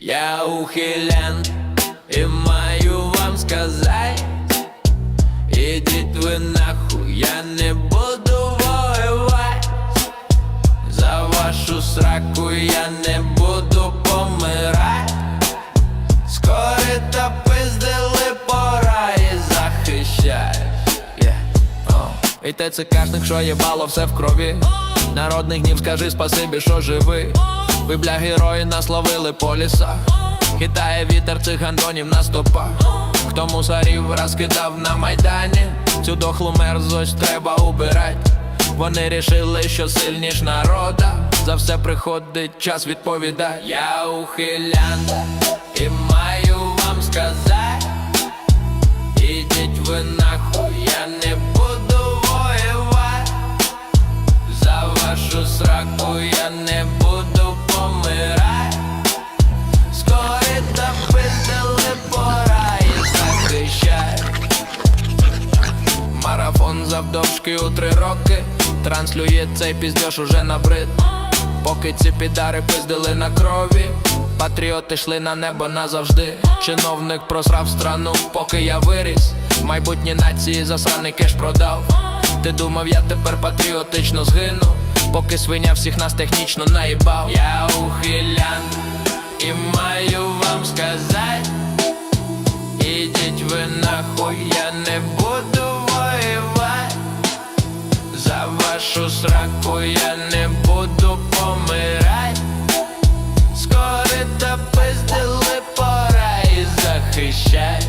Я ухилян і маю вам сказать Ідіть ви нахуй, я не буду воювати. За вашу сраку я не буду помирать І те це кашник, що їбало все в крові. Народний гнів, скажи спасибі, що живий Ви бля герої нас ловили по лісах. Хитає вітер цих гандонів на стопах. Хто мусорів розкидав на майдані? Цю дохлу мерзость треба убирать. Вони рішили, що сильніш народа. За все приходить час відповідати Я ухилян і маю вам сказати Ідіть ви нахуй, я не буду завдовжки у три роки. Транслює цей піздьош уже набрид Поки ці підари пиздили на крові. Патріоти йшли на небо назавжди. Чиновник просрав страну, поки я виріс. Майбутні нації засраний кеш продав. Ти думав, я тепер патріотично згину. Поки свиня всіх нас технічно наїбав. Я ухилян і маю вам сказать Ідіть ви нахуй, я не буду воювати за вашу сраку я не буду помирать. Скоро та пиздили пора і захищай